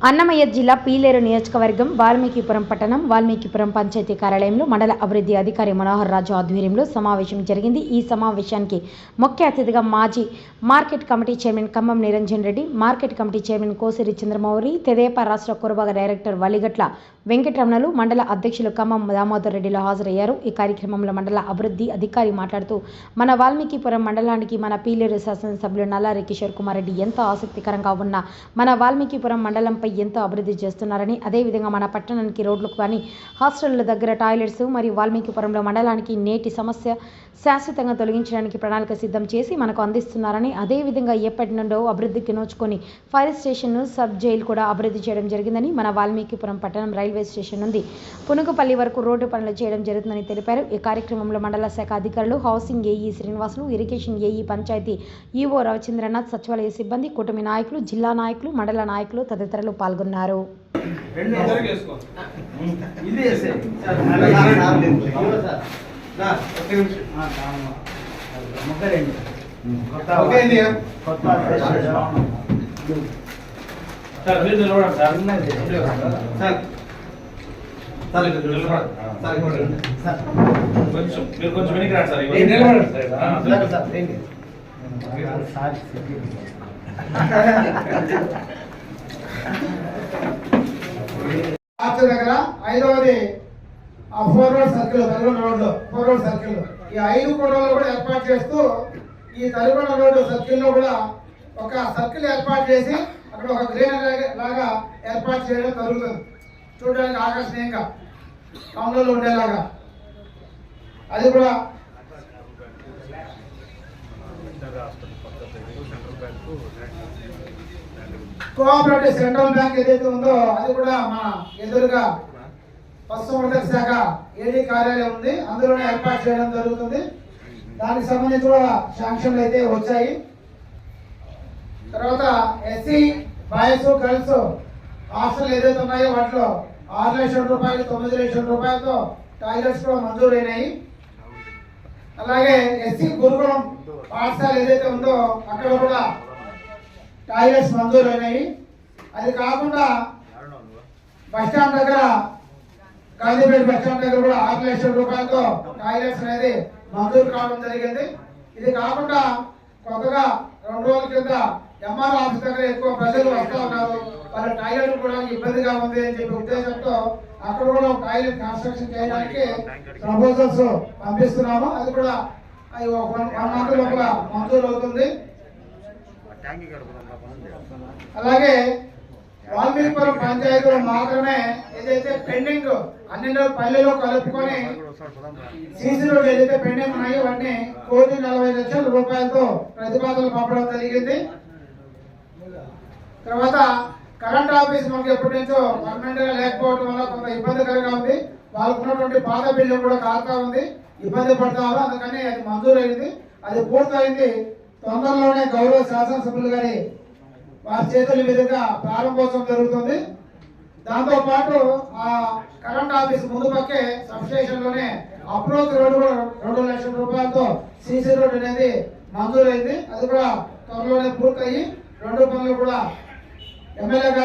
అన్నమయ్య జిల్లా పీలేరు నియోజకవర్గం వాల్మీకిపురం పట్టణం వాల్మీకిపురం పంచాయతీ కార్యాలయంలో మండల అభివృద్ధి అధికారి మనోహర్ రాజు ఆధ్వర్యంలో సమావేశం జరిగింది. ఈ సమావేశానికి ముఖ్య అతిథిగా మాజీ market committee chairman Khammam Niranjan Reddy market committee chairman Kosiri Chandramouli Tedepa రాష్ట్ర కురబాగ డైరెక్టర్ వలిగట్ల వెంకటరమణలు మండల అధ్యక్షులు ఖమ్మం దామోదర్ రెడ్డిలు హాజరయ్యారు. ఈ కార్యక్రమంలో మండల అభివృద్ధి అధికారి మాట్లాడుతూ మన వాల్మీకిపురం మండలానికి మన పీలేరు శాసనసభ్యులు నల్లారి కిషోర్ కుమార్ రెడ్డి ఎంతో ఆసక్తికరంగా ఉన్న మన వాల్మీకిపురం మండలంపై ఎంతో అభివృద్ధి చేస్తున్నారని అదేవిధంగా మన పట్టణానికి రోడ్లకు కానీ హాస్టళ్ళ దగ్గర టాయిలెట్స్ మరియు వాల్మీకిపురంలో మండలానికి నేటి సమస్య శాశ్వతంగా తొలగించడానికి ప్రణాళిక సిద్ధం చేసి మనకు అందిస్తున్నారని అదేవిధంగా ఎప్పటి నుండో అభివృద్ధికి నోచుకొని ఫైర్ స్టేషన్ను సబ్ జైలు కూడా అభివృద్ధి చేయడం జరిగిందని మన వాల్మీకిపురం పట్టణం రైల్వే స్టేషన్ నుండి పునుగుపల్లి వరకు రోడ్డు పనులు చేయడం జరుగుతుందని తెలిపారు. ఈ కార్యక్రమంలో మండల శాఖ అధికారులు housing AE Srinivasulu irrigation AE panchayat EO Ravichandranath సచివాలయ సిబ్బంది కూటమి నాయకులు జిల్లా నాయకులు మండల నాయకులు తదితరులు పాల్గొన్నారు రెండు ఇద్దరికి వేసుకో. ఇది వేసే రా, ఒక్క నిమిషం. ముక్కలేండి okay sir, sir. Sir. Sir, sir, sir కొంచెం మీరు కొంచెం వెనక్కి రండి సార్ నిలబడండి సార్. సార్, సార్, రండి. దగ్గర ఐదవది ఆ ఫోర్ రోడ్ సర్కిల్ తల్గొండ రోడ్లో ఫోర్ రోడ్ సర్కిల్ ఈ ఐదు కోడల్లో కూడా ఏర్పాటు చేస్తూ ఈ తల్గొండ రోడ్డు సర్కిల్లో కూడా ఒక సర్కిల్ ఏర్పాటు చేసి అక్కడ ఒక గ్రీనరీ లాగా ఏర్పాటు చేయడం జరుగుతుంది చూడడానికి ఆకర్షణీయంగా టౌన్లలో ఉండేలాగా అది కూడా కోఆపరేటివ్ సెంట్రల్ బ్యాంక్ ఏదైతే ఉందో అది కూడా మన ఎదురుగా పశుసంవర్ధక శాఖ ఏడీ కార్యాలయం ఉంది. అందులోనే ఏర్పాటు చేయడం జరుగుతుంది. దానికి సంబంధించి కూడా శాంక్షన్లు అయితే వచ్చాయి. తర్వాత ఎస్సీ బాయ్స్ గర్ల్స్ హాస్టల్ ఏదైతే ఉన్నాయో వాటిలో ఆరు లక్షల రూపాయలు తొమ్మిది లక్షల రూపాయలతో టాయిలెట్స్ కూడా మంజూరైనాయి. అలాగే ఎస్సీ గురుకులం పాఠశాల ఏదైతే ఉందో అక్కడ కూడా టాయిలెట్స్ మంజూరు అయినాయి అది కాకుండా బస్ స్టాండ్ దగ్గర గాంధీపేట బస్ స్టాండ్ దగ్గర కూడా ఆరు లక్షల రూపాయలతో టాయిలెట్స్ అనేది మంజూరు కావడం జరిగింది. ఇది కాకుండా కొత్తగా రెండు రోజుల కింద ఎంఆర్ ఆఫీస్ దగ్గర ఎక్కువ ప్రజలు వస్తూ ఉన్నారు. వాళ్ళ టాయిలెట్ కూడా ఇబ్బందిగా ఉంది అని చెప్పి ఉద్దేశంతో అక్కడ కూడా టాయిలెట్ కన్స్ట్రక్షన్ చేయడానికి ప్రపోజల్స్ పంపిస్తున్నాము. అది కూడా అది ఒక వన్ మంత్ లోపల మంజూరు అవుతుంది. అలాగే వాల్మీకిపురం పంచాయతీలో మాత్రమే ఏదైతే పెండింగ్ అన్ని పల్లెలో కలుపుకొని సీసీ రోడ్లు ఏదైతే పెండింగ్ ఉన్నాయో అవన్నీ కోటి నలభై లక్షల రూపాయలతో ప్రతిపాదనలు పంపడం జరిగింది. తర్వాత కరెంట్ ఆఫీస్ మనకి ఎప్పటి నుంచో పర్మనెంట్గా లేకపోవడం వల్ల కొంత ఇబ్బందికరంగా ఉంది. వాళ్ళకు ఉన్నటువంటి పాత బిల్లు కూడా కారుతా ఉంది. ఇబ్బంది పడతారు అందుకని అది మంజూరు అయింది అది పూర్తయింది. తొందరలోనే గౌరవ శాసనసభ్యులు గారి వారి చేతుల మీదుగా ప్రారంభోత్సవం జరుగుతుంది. దాంతో పాటు ఆ కరెంట్ ఆఫీస్ ముందు పక్కే సబ్లోనే అప్రోచ్ రోడ్డు కూడా రెండు లక్షల రూపాయలతో సీసీ రోడ్ అనేది మంజూరైంది. అది కూడా త్వరలోనే పూర్తయి రెండు పనులు కూడా ఎమ్మెల్యే గారు